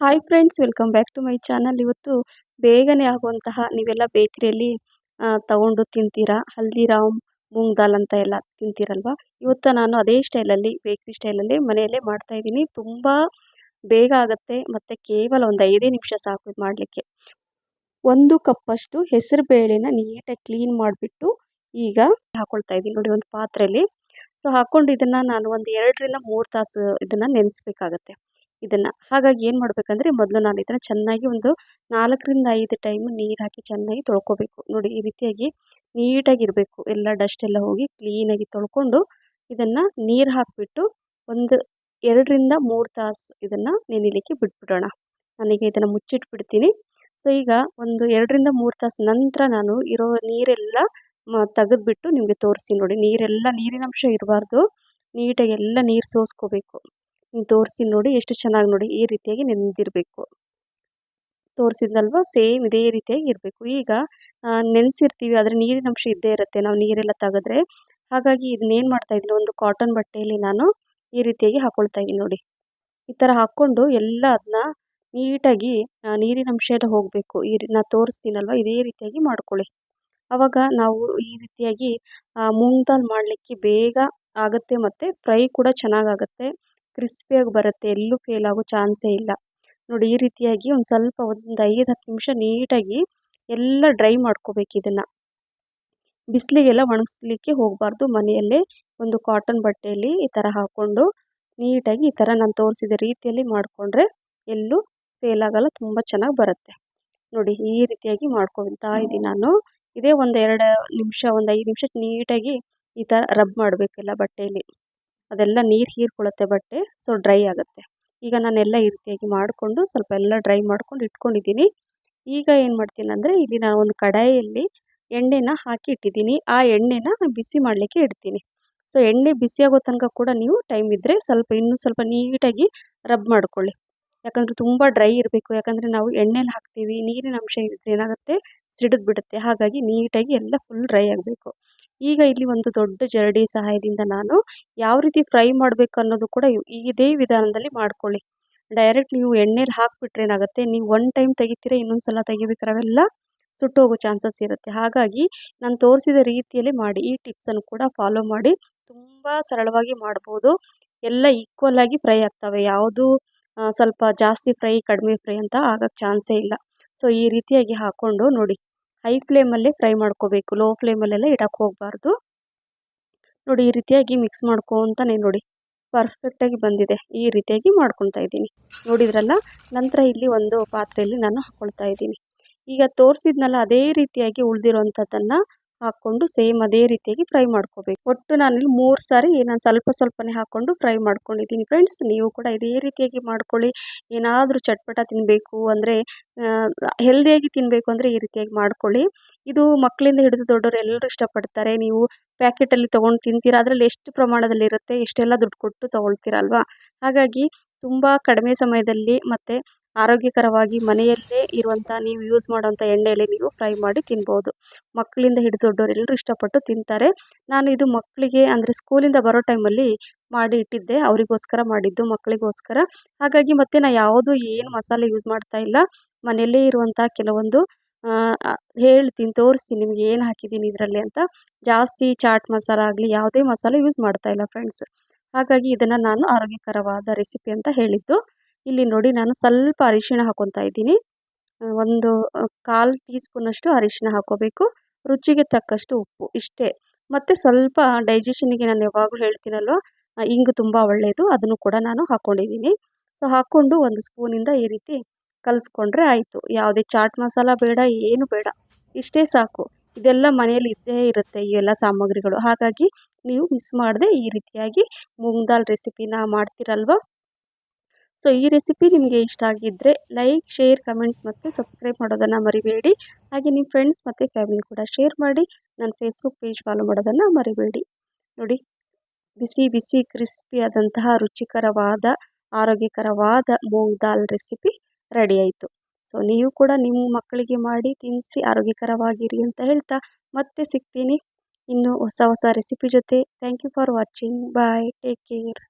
Hi friends welcome back to my channel ಇವತ್ತು ಬೇಗನೆ ಆಗುವಂತಹ ನೀವೆಲ್ಲ ಬೇಕ್ರಿಯಲ್ಲಿ ತಗೊಂಡು ತಿಂತೀರಾ? ಹಲ್ದಿರಾಮ್, ಮೂಂಗ್ ದಾಲ್ ಅಂತ ಎಲ್ಲ ತಿಂತೀರಲ್ವ? ಇವತ್ತು ನಾನು ಅದೇ ಸ್ಟೈಲಲ್ಲಿ ಬೇಕ್ರಿ ಸ್ಟೈಲಲ್ಲಿ ಮನೆಯಲ್ಲೇ ಮಾಡ್ತಾ ಇದ್ದೀನಿ. ತುಂಬ ಬೇಗ ಆಗುತ್ತೆ, ಮತ್ತು ಕೇವಲ ಒಂದು ಐದೇ ನಿಮಿಷ ಸಾಕು ಇದು ಮಾಡಲಿಕ್ಕೆ. ಒಂದು ಕಪ್ಪಷ್ಟು ಹೆಸರು ಬೇಳೆನ ನೀಟಾಗಿ ಕ್ಲೀನ್ ಮಾಡಿಬಿಟ್ಟು ಈಗ ಹಾಕೊಳ್ತಾ ಇದ್ದೀನಿ. ನೋಡಿ, ಒಂದು ಪಾತ್ರೆಯಲ್ಲಿ. ಸೊ ಹಾಕ್ಕೊಂಡು ಇದನ್ನು ನಾನು ಒಂದು ಎರಡರಿಂದ ಮೂರು ತಾಸು ಇದನ್ನು ನೆನೆಸ್ಬೇಕಾಗತ್ತೆ. ಇದನ್ನು. ಹಾಗಾಗಿ ಏನು ಮಾಡಬೇಕಂದ್ರೆ ಮೊದಲು ನಾನು ಇದನ್ನು ಚೆನ್ನಾಗಿ ಒಂದು ನಾಲ್ಕರಿಂದ ಐದು ಟೈಮ್ ನೀರು ಹಾಕಿ ಚೆನ್ನಾಗಿ ತೊಳ್ಕೊಬೇಕು. ನೋಡಿ ಈ ರೀತಿಯಾಗಿ ನೀಟಾಗಿ ಇರಬೇಕು. ಎಲ್ಲ ಡಸ್ಟ್ ಎಲ್ಲ ಹೋಗಿ ಕ್ಲೀನಾಗಿ ತೊಳ್ಕೊಂಡು ಇದನ್ನು ನೀರು ಹಾಕಿಬಿಟ್ಟು ಒಂದು ಎರಡರಿಂದ ಮೂರು ತಾಸು ಇದನ್ನು ನೆನಿಲಿಕ್ಕೆ ಬಿಟ್ಬಿಡೋಣ. ನನಗೆ ಇದನ್ನು ಮುಚ್ಚಿಟ್ಬಿಡ್ತೀನಿ. ಸೊ, ಈಗ ಒಂದು ಎರಡರಿಂದ ಮೂರು ತಾಸು ನಂತರ ನಾನು ಇರೋ ನೀರೆಲ್ಲ ತೆಗೆದ್ಬಿಟ್ಟು ನಿಮಗೆ ತೋರಿಸ್ತೀನಿ ನೋಡಿ. ನೀರೆಲ್ಲ ನೀರಿನಂಶ ಇರಬಾರ್ದು. ನೀಟಾಗಿ ಎಲ್ಲ ನೀರು ಸೋಸ್ಕೋಬೇಕು. ತೋರಿಸಿ ನೋಡಿ, ಎಷ್ಟು ಚೆನ್ನಾಗಿ ನೋಡಿ, ಈ ರೀತಿಯಾಗಿ ನೆನೆದಿರಬೇಕು. ತೋರಿಸಿದ್ನಲ್ವ, ಸೇಮ್ ಇದೇ ರೀತಿಯಾಗಿ ಇರಬೇಕು. ಈಗ ನೆನೆಸಿರ್ತೀವಿ, ಆದರೆ ನೀರಿನ ಅಂಶ ಇದ್ದೇ ಇರುತ್ತೆ. ನಾವು ನೀರೆಲ್ಲ ತೆಗೆದ್ರೆ, ಹಾಗಾಗಿ ಇದನ್ನೇನು ಮಾಡ್ತಾ ಇದ್ದೀನಿ ಒಂದು ಕಾಟನ್ ಬಟ್ಟೆಯಲ್ಲಿ ನಾನು ಈ ರೀತಿಯಾಗಿ ಹಾಕೊಳ್ತಾ ಇದ್ದೀನಿ ನೋಡಿ. ಈ ಥರ ಹಾಕ್ಕೊಂಡು ಎಲ್ಲ ಅದನ್ನ ನೀಟಾಗಿ ನೀರಿನ ಅಂಶ ಎಲ್ಲ ಹೋಗಬೇಕು. ಈ ನಾನು ತೋರಿಸ್ತೀನಲ್ವ, ಇದೇ ರೀತಿಯಾಗಿ ಮಾಡ್ಕೊಳ್ಳಿ. ಆವಾಗ ನಾವು ಈ ರೀತಿಯಾಗಿ ಮೂಂಗ್ ದಾಲ್ ಮಾಡಲಿಕ್ಕೆ ಬೇಗ ಆಗುತ್ತೆ ಮತ್ತು, ಫ್ರೈ ಕೂಡ ಚೆನ್ನಾಗಾಗುತ್ತೆ. ಕ್ರಿಸ್ಪಿಯಾಗಿ ಬರುತ್ತೆ, ಎಲ್ಲೂ ಫೇಲ್ ಆಗೋ ಚಾನ್ಸೇ ಇಲ್ಲ. ನೋಡಿ, ಈ ರೀತಿಯಾಗಿ ಒಂದು ಸ್ವಲ್ಪ ಒಂದು ಐದು, ಹತ್ತು ನಿಮಿಷ ನೀಟಾಗಿ ಎಲ್ಲ ಡ್ರೈ ಮಾಡ್ಕೋಬೇಕು ಇದನ್ನು. ಬಿಸಿಲಿಗೆಲ್ಲ ಒಣಗಿಸ್ಲಿಕ್ಕೆ ಹೋಗಬಾರ್ದು, ಮನೆಯಲ್ಲೇ ಒಂದು ಕಾಟನ್ ಬಟ್ಟೆಯಲ್ಲಿ ಈ ಥರ ಹಾಕ್ಕೊಂಡು ನೀಟಾಗಿ ಈ ಥರ ನಾನು ತೋರಿಸಿದ ರೀತಿಯಲ್ಲಿ ಮಾಡಿಕೊಂಡ್ರೆ ಎಲ್ಲೂ ಫೇಲ್ ಆಗಲ್ಲ, ತುಂಬ ಚೆನ್ನಾಗಿ ಬರುತ್ತೆ. ನೋಡಿ, ಈ ರೀತಿಯಾಗಿ ಮಾಡ್ಕೊತಾ ಇದ್ದೀನಿ ನಾನು. ಇದೇ ಒಂದು ಎರಡು ನಿಮಿಷ, ಒಂದು ಐದು ನಿಮಿಷ ನೀಟಾಗಿ ಈ ಥರ ರಬ್ ಮಾಡಬೇಕೆಲ್ಲ ಬಟ್ಟೆಯಲ್ಲಿ. ಅದೆಲ್ಲ ನೀರು ಹೀರ್ಕೊಳ್ಳುತ್ತೆ ಬಟ್ಟೆ ಸೊ ಡ್ರೈ ಆಗುತ್ತೆ. ಈಗ ನಾನೆಲ್ಲ ಈ ರೀತಿಯಾಗಿ ಮಾಡಿಕೊಂಡು ಸ್ವಲ್ಪ ಎಲ್ಲ ಡ್ರೈ ಮಾಡ್ಕೊಂಡು ಇಟ್ಕೊಂಡಿದ್ದೀನಿ. ಈಗ ಏನು ಮಾಡ್ತೀನಿ ಅಂದರೆ, ಇಲ್ಲಿ ನಾನು ಒಂದು ಕಡಾಯಿಯಲ್ಲಿ ಎಣ್ಣೆನ ಹಾಕಿ ಇಟ್ಟಿದ್ದೀನಿ. ಆ ಎಣ್ಣೆನ ಬಿಸಿ ಮಾಡಲಿಕ್ಕೆ ಇಡ್ತೀನಿ. ಸೊ ಎಣ್ಣೆ ಬಿಸಿ ಆಗೋ ತನಕ ಕೂಡ ನೀವು ಟೈಮ್ ಇದ್ದರೆ ಸ್ವಲ್ಪ ಇನ್ನೂ ಸ್ವಲ್ಪ ನೀಟಾಗಿ ರಬ್ ಮಾಡ್ಕೊಳ್ಳಿ. ಯಾಕಂದರೆ ತುಂಬ ಡ್ರೈ ಇರಬೇಕು. ಯಾಕಂದರೆ ನಾವು ಎಣ್ಣೆಲಿ ಹಾಕ್ತೀವಿ, ನೀರಿನ ಅಂಶ ಇದ್ದರೆ ಏನಾಗುತ್ತೆ? ಸಿಡಿದು ಬಿಡುತ್ತೆ ಹಾಗಾಗಿ ನೀಟಾಗಿ ಎಲ್ಲ ಫುಲ್ ಡ್ರೈ ಆಗಬೇಕು. ಈಗ ಇಲ್ಲಿ ಒಂದು ದೊಡ್ಡ ಜರಡಿ ಸಹಾಯದಿಂದ ನಾನು ಯಾವ ರೀತಿ ಫ್ರೈ ಮಾಡಬೇಕು ಅನ್ನೋದು ಕೂಡ ಇದೇ ವಿಧಾನದಲ್ಲಿ ಮಾಡ್ಕೊಳ್ಳಿ. ಡೈರೆಕ್ಟ್ ನೀವು ಎಣ್ಣೆಲಿ ಹಾಕ್ಬಿಟ್ರೆ ಏನಾಗುತ್ತೆ, ನೀವು ಒನ್ ಟೈಮ್ ತೆಗಿತೀರ ಇನ್ನೊಂದು ಸಲ ತೆಗಿಬೇಕಾದ್ರೆ ಅವೆಲ್ಲ ಸುಟ್ಟೋಗೋ ಚಾನ್ಸಸ್ ಇರುತ್ತೆ. ಹಾಗಾಗಿ ನಾನು ತೋರಿಸಿದ ರೀತಿಯಲ್ಲಿ ಮಾಡಿ, ಈ ಟಿಪ್ಸನ್ನು ಕೂಡ ಫಾಲೋ ಮಾಡಿ, ತುಂಬ ಸರಳವಾಗಿ ಮಾಡ್ಬೋದು. ಎಲ್ಲ ಈಕ್ವಲ್ ಆಗಿ ಫ್ರೈ ಆಗ್ತವೆ. ಯಾವುದು ಸ್ವಲ್ಪ ಜಾಸ್ತಿ ಫ್ರೈ ಕಡಿಮೆ ಫ್ರೈ ಅಂತ ಆಗೋಕ್ಕೆ ಚಾನ್ಸೇ ಇಲ್ಲ. ಸೊ ಈ ರೀತಿಯಾಗಿ ಹಾಕ್ಕೊಂಡು ನೋಡಿ. ಹೈ ಫ್ಲೇಮಲ್ಲೇ ಫ್ರೈ ಮಾಡ್ಕೋಬೇಕು. ಲೋ ಫ್ಲೇಮಲ್ಲೆಲ್ಲ ಇಡಕ್ಕೆ ಹೋಗಬಾರ್ದು. ನೋಡಿ, ಈ ರೀತಿಯಾಗಿ ಮಿಕ್ಸ್ ಮಾಡ್ಕೊತಾನೆ ನೋಡಿ. ಪರ್ಫೆಕ್ಟಾಗಿ ಬಂದಿದೆ. ಈ ರೀತಿಯಾಗಿ ಮಾಡ್ಕೊತಾ ಇದ್ದೀನಿ. ನೋಡಿದ್ರಲ್ಲ ನಂತರ ಇಲ್ಲಿ ಒಂದು ಪಾತ್ರೆಯಲ್ಲಿ ನಾನು ಹಾಕ್ಕೊಳ್ತಾ ಇದ್ದೀನಿ. ಈಗ ತೋರಿಸಿದ್ನಲ್ಲ, ಅದೇ ರೀತಿಯಾಗಿ ಉಳಿದಿರೋವಂಥದ್ದನ್ನು ಹಾಕ್ಕೊಂಡು ಸೇಮ್ ಅದೇ ರೀತಿಯಾಗಿ ಫ್ರೈ ಮಾಡ್ಕೋಬೇಕು. ಒಟ್ಟು ನಾನಿಲ್ಲಿ ಮೂರು ಸಾರಿ ನಾನು ಸ್ವಲ್ಪ ಸ್ವಲ್ಪನೇ ಹಾಕ್ಕೊಂಡು ಫ್ರೈ ಮಾಡ್ಕೊಂಡಿದ್ದೀನಿ ಫ್ರೆಂಡ್ಸ್ ನೀವು ಕೂಡ ಇದೇ ರೀತಿಯಾಗಿ ಮಾಡ್ಕೊಳ್ಳಿ. ಏನಾದರೂ ಚಟ್ಪಟ ತಿನ್ನಬೇಕು ಅಂದರೆ ಹೆಲ್ದಿಯಾಗಿ ತಿನ್ನಬೇಕು ಅಂದರೆ ಈ ರೀತಿಯಾಗಿ ಮಾಡ್ಕೊಳ್ಳಿ. ಇದು ಮಕ್ಕಳಿಂದ ಹಿಡಿದು ದೊಡ್ಡವರು ಎಲ್ಲರೂ ಇಷ್ಟಪಡ್ತಾರೆ. ನೀವು ಪ್ಯಾಕೆಟಲ್ಲಿ ತೊಗೊಂಡು ತಿಂತೀರಾ, ಅದರಲ್ಲಿ ಎಷ್ಟು ಪ್ರಮಾಣದಲ್ಲಿರುತ್ತೆ ಎಷ್ಟೆಲ್ಲ ದುಡ್ಡು ಕೊಟ್ಟು ತೊಗೊಳ್ತೀರಲ್ವಾ? ಹಾಗಾಗಿ ತುಂಬ ಕಡಿಮೆ ಸಮಯದಲ್ಲಿ ಮತ್ತು ಆರೋಗ್ಯಕರವಾಗಿ ಮನೆಯಲ್ಲೇ ಇರುವಂಥ ನೀವು ಯೂಸ್ ಮಾಡುವಂಥ ಎಣ್ಣೆಯಲ್ಲಿ ನೀವು ಫ್ರೈ ಮಾಡಿ ತಿನ್ಬೋದು. ಮಕ್ಕಳಿಂದ ಹಿಡಿದು ದೊಡ್ಡವರು ಎಲ್ಲರೂ ಇಷ್ಟಪಟ್ಟು ತಿಂತಾರೆ. ನಾನು ಇದು ಮಕ್ಕಳಿಗೆ ಅಂದರೆ ಸ್ಕೂಲಿಂದ ಬರೋ ಟೈಮಲ್ಲಿ ಮಾಡಿ ಇಟ್ಟಿದ್ದೆ. ಅವರಿಗೋಸ್ಕರ ಮಾಡಿದ್ದು ಮಕ್ಕಳಿಗೋಸ್ಕರ. ಹಾಗಾಗಿ ಮತ್ತೆ ನಾನು ಯಾವುದು ಏನು ಮಸಾಲೆ ಯೂಸ್ ಮಾಡ್ತಾ ಇಲ್ಲ. ಮನೆಯಲ್ಲೇ ಇರುವಂಥ ಕೆಲವೊಂದು ಹೇಳ್ತೀನಿ ತೋರಿಸಿ ನಿಮ್ಗೆ ಏನು ಹಾಕಿದ್ದೀನಿ ಇದರಲ್ಲಿ ಅಂತ. ಜಾಸ್ತಿ ಚಾಟ್ ಮಸಾಲ ಆಗಲಿ ಯಾವುದೇ ಮಸಾಲೆ ಯೂಸ್ ಮಾಡ್ತಾ ಇಲ್ಲ ಫ್ರೆಂಡ್ಸ್ ಹಾಗಾಗಿ ಇದನ್ನು ನಾನು ಆರೋಗ್ಯಕರವಾದ ರೆಸಿಪಿ ಅಂತ ಹೇಳಿದ್ದು. ಇಲ್ಲಿ ನೋಡಿ ನಾನು ಸ್ವಲ್ಪ ಅರಿಶಿಣ ಹಾಕೊತಾ ಇದ್ದೀನಿ. ಒಂದು ಕಾಲು ಟೀ ಸ್ಪೂನಷ್ಟು ಅರಿಶಿಣ ಹಾಕೋಬೇಕು. ರುಚಿಗೆ ತಕ್ಕಷ್ಟು ಉಪ್ಪು, ಇಷ್ಟೇ. ಮತ್ತು ಸ್ವಲ್ಪ ಡೈಜೆಷನಿಗೆ ನಾನು ಯಾವಾಗಲೂ ಹೇಳ್ತೀನಲ್ವ ಇಂಗು ತುಂಬ ಒಳ್ಳೆಯದು ಅದನ್ನು ಕೂಡ ನಾನು ಹಾಕ್ಕೊಂಡಿದ್ದೀನಿ ಸೊ ಹಾಕ್ಕೊಂಡು ಒಂದು ಸ್ಪೂನಿಂದ ಈ ರೀತಿ ಕಲಿಸ್ಕೊಂಡ್ರೆ ಆಯಿತು. ಯಾವುದೇ ಚಾಟ್ ಮಸಾಲ ಬೇಡ, ಏನು ಬೇಡ. ಇಷ್ಟೇ ಸಾಕು. ಇದೆಲ್ಲ ಮನೆಯಲ್ಲಿ ಇದ್ದೇ ಇರುತ್ತೆ ಇವೆಲ್ಲ ಸಾಮಗ್ರಿಗಳು. ಹಾಗಾಗಿ ನೀವು ಮಿಸ್ ಮಾಡದೆ ಈ ರೀತಿಯಾಗಿ ಮೂಂಗ್ ದಾಲ್ ರೆಸಿಪಿನ ಮಾಡ್ತೀರಲ್ವ? ಸೊ, ಈ ರೆಸಿಪಿ ನಿಮಗೆ ಇಷ್ಟ ಆಗಿದ್ದರೆ ಲೈಕ್ ಶೇರ್ ಕಮೆಂಟ್ಸ್ ಮತ್ತು ಸಬ್ಸ್ಕ್ರೈಬ್ ಮಾಡೋದನ್ನು ಮರಿಬೇಡಿ. ಹಾಗೆ ನಿಮ್ಮ ಫ್ರೆಂಡ್ಸ್ ಮತ್ತು ಫ್ಯಾಮಿಲಿ ಕೂಡ ಶೇರ್ ಮಾಡಿ ನನ್ನ ಫೇಸ್ಬುಕ್ ಪೇಜ್ ಫಾಲೋ ಮಾಡೋದನ್ನು ಮರಿಬೇಡಿ. ನೋಡಿ, ಬಿಸಿ ಬಿಸಿ ಕ್ರಿಸ್ಪಿ ಆದಂತಹ ರುಚಿಕರವಾದ, ಆರೋಗ್ಯಕರವಾದ ಮೂಂಗ್ ದಾಲ್ ರೆಸಿಪಿ ರೆಡಿ ಆಯಿತು. ಸೊ ನೀವು ಕೂಡ ನಿಮ್ಮ ಮಕ್ಕಳಿಗೆ ಮಾಡಿ ತಿನ್ನಿಸಿ ಆರೋಗ್ಯಕರವಾಗಿರಿ ಅಂತ ಹೇಳ್ತಾ ಮತ್ತೆ ಸಿಗ್ತೀನಿ ಇನ್ನು ಹೊಸ ಹೊಸ ರೆಸಿಪಿ ಜೊತೆ. Thank you for watching bye take care